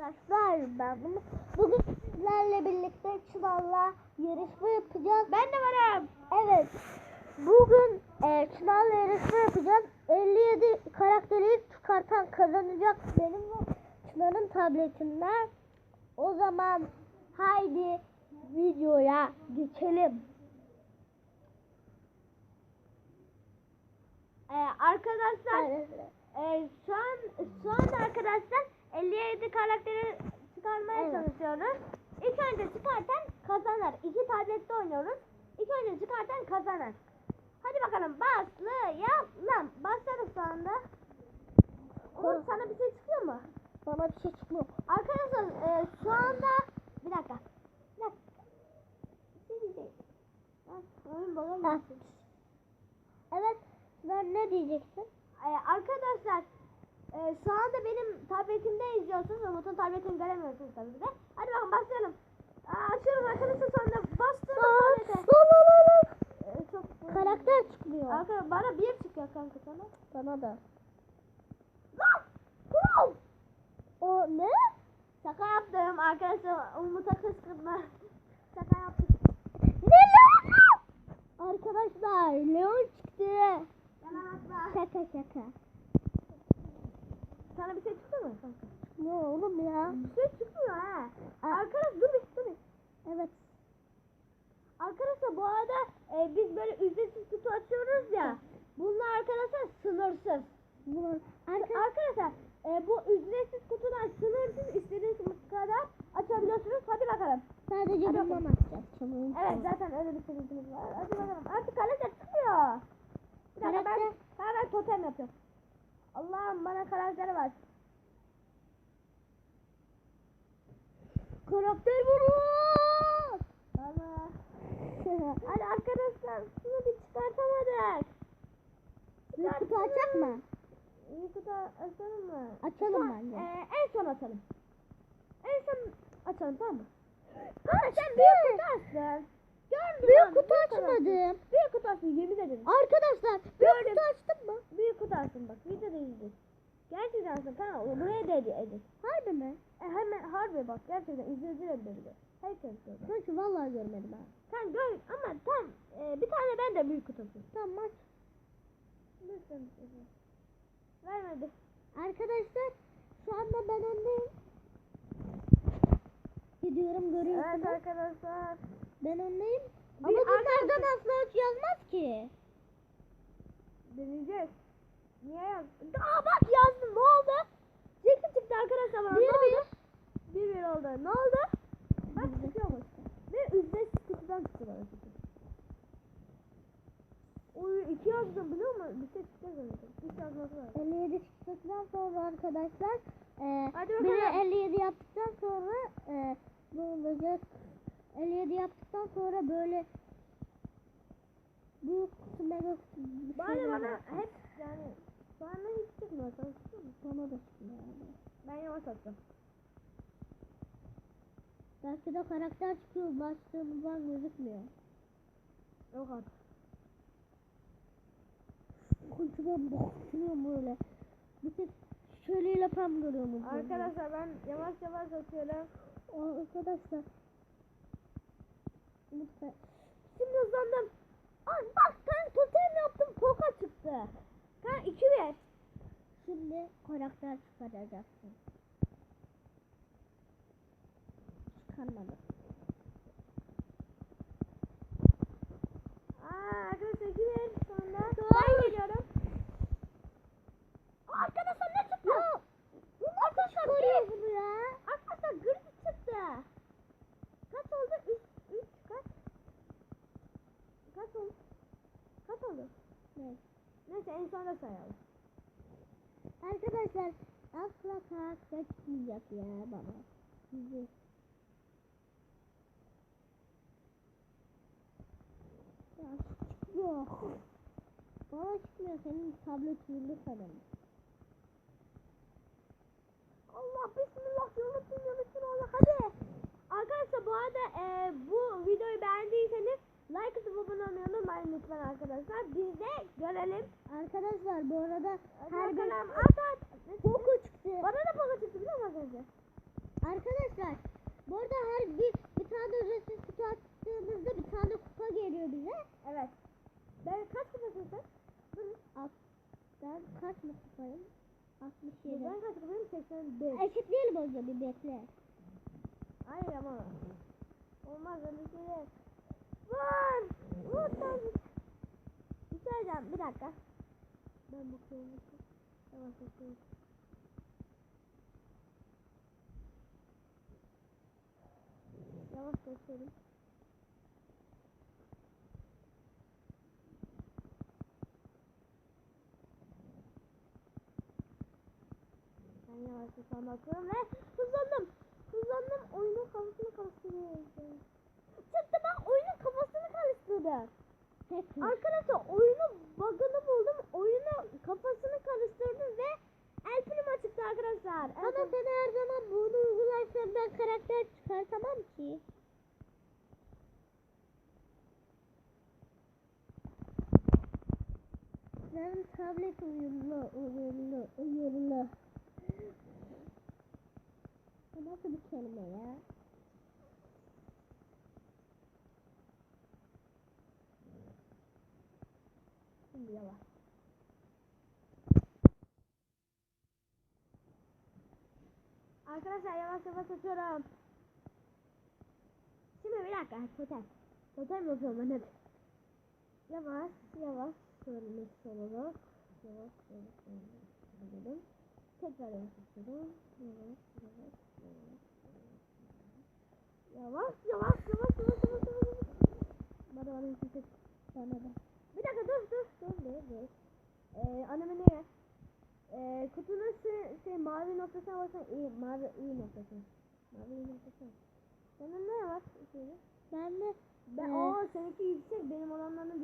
Arkadaşlar ben bunu bugün sizlerle birlikte Çınar'la yarışma yapacağız. Ben de varım. Evet. Bugün e, Çınar'la yarışma yapacağız. 57 karakteri çıkartan kazanacak benim ve Çınar'ın tabletinden. O zaman haydi videoya geçelim. Ee, arkadaşlar e, şu an şu anda arkadaşlar 57 karakteri çıkarmaya Evet. çalışıyoruz. İlk önce çıkartan kazanır. İki tablette oynuyoruz. İlk önce çıkartan kazanır. Hadi bakalım başlayalım. Başladık şu anda. Umut sana bir şey çıkıyor mu? Bana bir şey çıkmıyor. Arkadaşlar e, şu anda bir dakika. Bir dakika. Bir şey oyun bana. Evet. Ben ne diyeceksin? Ee, arkadaşlar e, şu anda benim tabletimde izliyorsunuz. Umut'un tabletini göremiyorsunuz tabii ki de. Hadi bakalım başlayalım. Aa, açıyoruz arkadaşlar şu anda. Bastırdım tablete. Ee, çok Karakter çıkmıyor. Arkadaşlar bana bir çıkıyor kanka sana. Bana da. Lan! Kral! O ne? Şaka yaptım arkadaşlar. Umut'a kıskırtma. Şaka yaptık. Ne Leon? Arkadaşlar Leon çıktı. Yalan atma. Şaka şaka. Sana bir şey çıktı mı kanka? Ne oğlum ya? Bir şey çıkmıyor ha. Arkadaş dur bir dur bir. Evet. Arkadaşlar bu arada e, biz böyle ücretsiz kutu açıyoruz ya. Bunlar arkadaşlar sınırsız. Bu Arka- Arkadaşlar e, bu ücretsiz kutudan sınırsız istediğiniz kadar açabiliyorsunuz. Hadi bakalım. sadece Hadi bundan açacağız. Evet zaten öyle bir sıkıntımız var. Hadi bakalım. Artık karakter çıkmıyor. Bir dakika ben, ben, ben totem yapıyorum. Allah'ım bana karakter var. Karakter vurur. Allah. Hadi arkadaşlar şunu bir çıkartamadık. Bir kutu açacak mı? Bir kutu açalım mı? Açalım Şu- bence. e, en son açalım. En son açalım tamam mı? Ha Sen büyük kutu açtın. Gördüm Büyük kutu açmadım. Büyük kutu açtın yemin ederim. Arkadaşlar büyük Gördüm. kutu açtın mı? Büyük kutu açtın bak videoda izledik. Gerçekten açtın kanka o buraya da edin. Harbi mi? E, hemen harbi bak gerçekten izleyiciler de biliyor. Herkes görüyor. Sanki vallahi görmedim ha. Sen gör ama tam e, bir tane ben de büyük kutu açayım. Tamam aç. Lütfen. Vermedi. Arkadaşlar şu anda ben öndeyim. Gidiyorum görüyorsunuz. Evet arkadaşlar. Ben. Bir Ama bunlardan arkadaşlar- asla hiç yazmaz ki. Deneyeceğiz. Niye yaz? Aa bak yazdım ne oldu? Jackson çıktı arkadaşlar bana. Bir ne bir. oldu? Bir bir oldu. Ne oldu? Bak çıkıyormuş. Ve ücretsiz kutudan çıktı. Oy iki yazdım biliyor musun? Bir şey çıkacak zaten. Hiç yazması var. 57 çıktıktan sonra arkadaşlar e, Hadi biri bakalım. 57 yaptıktan sonra e, ne olacak? 57 yaptıktan sonra böyle büyük kutu mega kutu Bana hep yani bana hiç çıkmıyor. Mu? Bana da çıkmıyor. yani. Ben yavaş attım. Belki de karakter çıkıyor bastığımızdan gözükmüyor. Yok artık. Kocaman bakıyorum böyle. Bir tek şöyle yapam görüyorum. Arkadaşlar ben yavaş yavaş atıyorum. Arkadaşlar. Lütfen. Şimdi hızlandım. Ay bak ben totem yaptım poka çıktı. Kan iki ver. Şimdi karakter çıkaracaksın. Çıkarmadım. Aa arkadaşlar iki ver sonra. Ben geliyorum. Aa, Arkadaşlar ne çıktı? Ya Arkadaşlar çıkarıyor bir. bunu ya. Arkadaşlar gırgı çıktı. Kaç oldu? Üç. Üç kaç? Kaç oldu? Kaç oldu? Ne? Neyse en sonunda sayalım. Arkadaşlar asla karakter çıkmayacak ya bana. Sizi. Ya çıkmıyor. Bana çıkmıyor senin tablet yürü sanırım. Allah bismillah yunusun yunusun Allah hadi. Arkadaşlar bu arada e, bu videoyu beğendiyseniz like atıp abone olmayı unutmayın lütfen arkadaşlar. Biz de görelim. Arkadaşlar bu arada her bakalım. At at. Poco çıktı. Bana da poka çıktı biliyor musun arkadaşlar? Arkadaşlar bu arada her bir, bir tane ücretsiz kutu açtığımızda bir tane kupa geliyor bize. Evet. Ben kaç kupasın sen? Alt, ben kaç mı kupayım? 67. Ben kaç kupayım? 85. Eşitleyelim o zaman bir bekle. Hayır ama. Olmaz öyle şeyler. Var. Vur tabii. Bir şey diyeceğim. Bir dakika. Ben bakıyorum. Tamam bakıyorum. Yavaş gösterin. Ben yavaş yavaş bakıyorum ve hızlandım. Hızlandım. Oyunun kafasını karıştırıyorum. Çıktı ben oyunun kafasını karıştırdım. Arkadaşlar oyunun bug'ını buldum. Oyunun kafasını karıştırdım ve El Primo çıktı arkadaşlar. El Ama Primo- sen her zaman bunu uygularsan ben karakter çıkartamam ki. Benim tablet uyumlu, uyumlu, uyumlu. Bu nasıl bir kelime ya? Şimdi yavaş. Arkadaşlar yavaş yavaş açıyorum. Bir dakika totem. Totem yapıyorum hemen. Yavaş yavaş şöyle sorulur. Yavaş yavaş yavaş. Tekrar yavaş açıyorum. Yavaş yavaş yavaş. Yavaş yavaş yavaş yavaş yavaş yavaş. Bana bana bir şey Bana da. bir dakika dur dur dur dur dur. Ee, anneme ne? Ee, kutunun şey, şey mavi noktasına basın iyi mavi iyi noktası. Mavi iyi noktası. Senin ne var? Ben de Ben Ee, o seninki yüksek benim olanlarım.